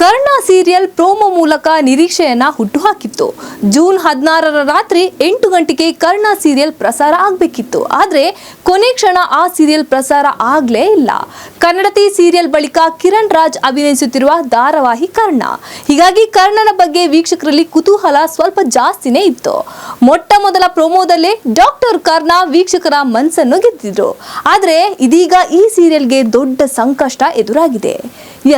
Karna serial promo ಮೂಲಕ ನಿರೀಕ್ಷೆಯನ್ನ ಹುಟ್ಟುಹಾಕಿತ್ತು. June ಹದಿನಾರರ ರಾತ್ರಿ ಎಂಟು ಗಂಟೆಗೆ ಕರ್ಣ ಸೀರಿಯಲ್ ಪ್ರಸಾರ ಆಗಬೇಕಿತ್ತು. ಆದರೆ ಕೊನೆ ಕ್ಷಣ ಆ ಸೀರಿಯಲ್ ಪ್ರಸಾರ ಆಗಲೇ ಇಲ್ಲ. ಕನ್ನಡತಿ ಸೀರಿಯಲ್ ಬಳಿಕ ಕಿರಣ್ ರಾಜ್ ಅಭಿನಯಿಸುತ್ತಿರುವ ಧಾರಾವಾಹಿ ಕರ್ಣ. ಹೀಗಾಗಿ ಕರ್ಣನ ಬಗ್ಗೆ ವೀಕ್ಷಕರಲ್ಲಿ ಕುತೂಹಲ ಸ್ವಲ್ಪ ಜಾಸ್ತಿನೇ ಇತ್ತು. ಮೊಟ್ಟ ಮೊದಲ ಪ್ರೋಮೋದಲ್ಲೇ ಡಾಕ್ಟರ್ ಕರ್ಣ ವೀಕ್ಷಕರ ಮನಸ್ಸನ್ನು ಗೆದ್ದಿದ್ರು. ಆದ್ರೆ ಇದೀಗ ಈ ಸೀರಿಯಲ್ಗೆ ದೊಡ್ಡ ಸಂಕಷ್ಟ ಎದುರಾಗಿದೆ.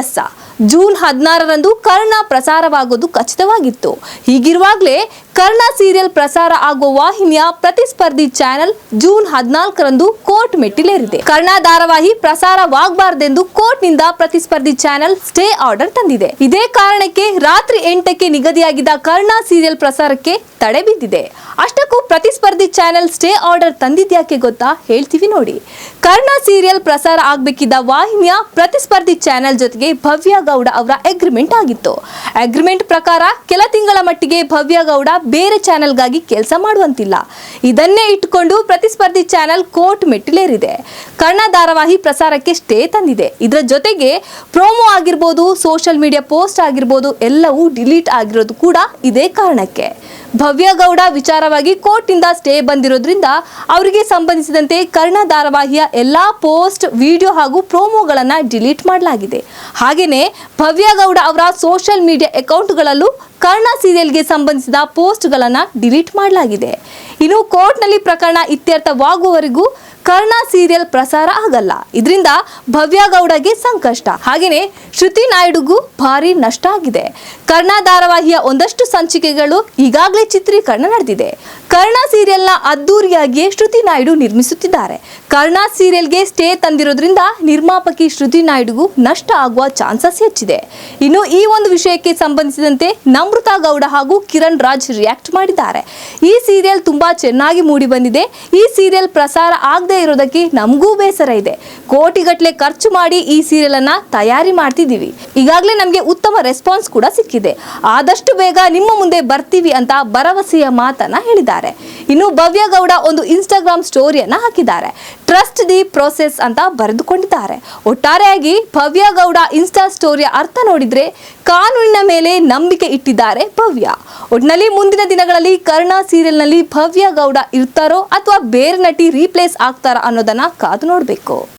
ಎಸ್, ಜೂನ್ ಹದಿನಾರರಂದು ಕರ್ಣ ಪ್ರಸಾರವಾಗೋದು ಖಚಿತವಾಗಿತ್ತು. ಹೀಗಿರುವಾಗಲೇ ಕರ್ಣ ಸೀರಿಯಲ್ ಪ್ರಸಾರ ಆಗುವ ವಾಹಿನಿಯ ಪ್ರತಿಸ್ಪರ್ಧಿ ಚಾನೆಲ್ ಜೂನ್ ಹದಿನಾಲ್ಕರಂದು ಕೋರ್ಟ್ ಮೆಟ್ಟಿಲೇರಿದೆ. ಕರ್ಣ ಧಾರಾವಾಹಿ ಪ್ರಸಾರವಾಗಬಾರದೆಂದು ಕೋರ್ಟ್ನಿಂದ ಪ್ರತಿಸ್ಪರ್ಧಿ ಚಾನೆಲ್ ಸ್ಟೇ ಆರ್ಡರ್ ತಂದಿದೆ. ಇದೇ ಕಾರಣಕ್ಕೆ ರಾತ್ರಿ ಎಂಟಕ್ಕೆ ನಿಗದಿಯಾಗಿದ್ದ ಕರ್ಣ ಸೀರಿಯಲ್ ಪ್ರಸಾರಕ್ಕೆ ತಡೆ ಬಿದ್ದಿದೆ. ಅಷ್ಟಕ್ಕೂ ಪ್ರತಿಸ್ಪರ್ಧಿ ಚಾನೆಲ್ ಸ್ಟೇ ಆರ್ಡರ್ ತಂದಿದ್ಯಾಕೆ ಗೊತ್ತಾ ಹೇಳ್ತೀವಿ ನೋಡಿ. ಕರ್ಣ ಸೀರಿಯಲ್ ಪ್ರಸಾರ ಆಗಬೇಕಿದ್ದ ವಾಹಿನಿಯ ಪ್ರತಿಸ್ಪರ್ಧಿ ಚಾನೆಲ್ ಜೊತೆಗೆ ಭವ್ಯ ಗೌಡ ಅವರ ಅಗ್ರಿಮೆಂಟ್ ಆಗಿತ್ತು. ಅಗ್ರಿಮೆಂಟ್ ಪ್ರಕಾರ ಕೆಲ ತಿಂಗಳ ಮಟ್ಟಿಗೆ ಭವ್ಯ ಗೌಡ ಬೇರೆ ಚಾನೆಲ್ಗಾಗಿ ಕೆಲಸ ಮಾಡುವಂತಿಲ್ಲ. ಇದನ್ನೇ ಇಟ್ಟುಕೊಂಡು ಪ್ರತಿಸ್ಪರ್ಧಿ ಚಾನೆಲ್ ಕೋರ್ಟ್ ಮೆಟ್ಟಿಲೇರಿದೆ. ಕರ್ಣ ಧಾರಾವಾಹಿ ಪ್ರಸಾರಕ್ಕೆ ಸ್ಟೇ ತಂದಿದೆ. ಇದರ ಜೊತೆಗೆ ಪ್ರೋಮೋ ಆಗಿರ್ಬೋದು ಸೋಷಿಯಲ್ ಮೀಡಿಯಾ ಪೋಸ್ಟ್ ಆಗಿರ್ಬೋದು, ಎಲ್ಲವೂ ಡಿಲೀಟ್ ಆಗಿರೋದು ಕೂಡ ಇದೇ ಕಾರಣಕ್ಕೆ. ಭವ್ಯಗೌಡ ವಿಚಾರವಾಗಿ ಕೋರ್ಟ್ನಿಂದ ಸ್ಟೇ ಬಂದಿರೋದ್ರಿಂದ ಅವರಿಗೆ ಸಂಬಂಧಿಸಿದಂತೆ ಕರ್ಣ ಧಾರಾವಾಹಿಯ ಎಲ್ಲಾ ಪೋಸ್ಟ್, ವಿಡಿಯೋ ಹಾಗೂ ಪ್ರೋಮೋಗಳನ್ನು ಡಿಲೀಟ್ ಮಾಡಲಾಗಿದೆ. ಹಾಗೆಯೇ ಭವ್ಯಗೌಡ ಅವರ ಸೋಷಿಯಲ್ ಮೀಡಿಯಾ ಅಕೌಂಟ್ಗಳಲ್ಲೂ ಕರ್ಣ ಸೀರಿಯಲ್ಗೆ ಸಂಬಂಧಿಸಿದ ಪೋಸ್ಟ್ಗಳನ್ನು ಡಿಲೀಟ್ ಮಾಡಲಾಗಿದೆ. ಇನ್ನು ಕೋರ್ಟ್ನಲ್ಲಿ ಪ್ರಕರಣ ಇತ್ಯರ್ಥವಾಗುವವರೆಗೂ ಕರ್ಣ ಸೀರಿಯಲ್ ಪ್ರಸಾರ ಆಗಲ್ಲ. ಇದರಿಂದ ಭವ್ಯ ಗೌಡಗೆ ಸಂಕಷ್ಟ. ಹಾಗೆಯೇ ಶ್ರುತಿ ನಾಯ್ಡುಗೂ ಭಾರಿ ನಷ್ಟ ಆಗಿದೆ. ಕರ್ಣ ಧಾರಾವಾಹಿಯ ಒಂದಷ್ಟು ಸಂಚಿಕೆಗಳು ಈಗಾಗಲೇ ಚಿತ್ರೀಕರಣ ನಡೆದಿದೆ. ಕರ್ಣ ಸೀರಿಯಲ್ನ ಅದ್ದೂರಿಯಾಗಿಯೇ ಶ್ರುತಿ ನಾಯ್ಡು ನಿರ್ಮಿಸುತ್ತಿದ್ದಾರೆ. ಕರ್ಣ ಸೀರಿಯಲ್ಗೆ ಸ್ಟೇ ತಂದಿರೋದ್ರಿಂದ ನಿರ್ಮಾಪಕಿ ಶ್ರುತಿ ನಾಯ್ಡುಗೂ ನಷ್ಟ ಆಗುವ ಚಾನ್ಸಸ್ ಹೆಚ್ಚಿದೆ. ಇನ್ನು ಈ ಒಂದು ವಿಷಯಕ್ಕೆ ಸಂಬಂಧಿಸಿದಂತೆ ನಮೃತಾ ಗೌಡ ಹಾಗೂ ಕಿರಣ್ ರಾಜ್ ರಿಯಾಕ್ಟ್ ಮಾಡಿದ್ದಾರೆ. ಈ ಸೀರಿಯಲ್ ತುಂಬಾ ಚೆನ್ನಾಗಿ ಮೂಡಿ ಬಂದಿದೆ. ಈ ಸೀರಿಯಲ್ ಪ್ರಸಾರ ಆಗದೆ ಇರೋದಕ್ಕೆ ನಮಗೂ ಬೇಸರ ಇದೆ. ಕೋಟಿಗಟ್ಟಲೆ ಖರ್ಚು ಮಾಡಿ ಈ ಸೀರಿಯಲ್ ಅನ್ನ ತಯಾರಿ ಮಾಡ್ತಿದ್ದೀವಿ. ಈಗಾಗಲೇ ನಮಗೆ ಉತ್ತಮ ರೆಸ್ಪಾನ್ಸ್ ಕೂಡ ಸಿಕ್ಕಿದೆ. ಆದಷ್ಟು ಬೇಗ ನಿಮ್ಮ ಮುಂದೆ ಬರ್ತೀವಿ ಅಂತ ಭರವಸೆಯ ಮಾತನ್ನ ಹೇಳಿದ್ದಾರೆ. ಇನ್ನು ಭವ್ಯ ಗೌಡ ಒಂದು ಇನ್ಸ್ಟಾಗ್ರಾಮ್ ಸ್ಟೋರಿಯನ್ನ ಹಾಕಿದ್ದಾರೆ. ಟ್ರಸ್ಟ್ ದಿ ಪ್ರೋಸೆಸ್ ಅಂತ ಬರೆದುಕೊಂಡಿದ್ದಾರೆ. ಒಟ್ಟಾರೆಯಾಗಿ ಭವ್ಯ ಗೌಡ ಇನ್ಸ್ಟಾ ಸ್ಟೋರಿಯ ಅರ್ಥ ನೋಡಿದ್ರೆ ಕಾನೂನಿನ ಮೇಲೆ ನಂಬಿಕೆ ಇಟ್ಟಿದ್ದಾರೆ ಭವ್ಯ. ಒಟ್ನಲ್ಲಿ ಮುಂದಿನ ದಿನಗಳಲ್ಲಿ ಕರ್ಣ ಸೀರಿಯಲ್ನಲ್ಲಿ ಭವ್ಯ ಗೌಡ ಇರ್ತಾರೋ ಅಥವಾ ಬೇರೆ ನಟಿ ರೀಪ್ಲೇಸ್ ಆಗ್ತಾರಾ ಅನ್ನೋದನ್ನ ಕಾದು ನೋಡಬೇಕು.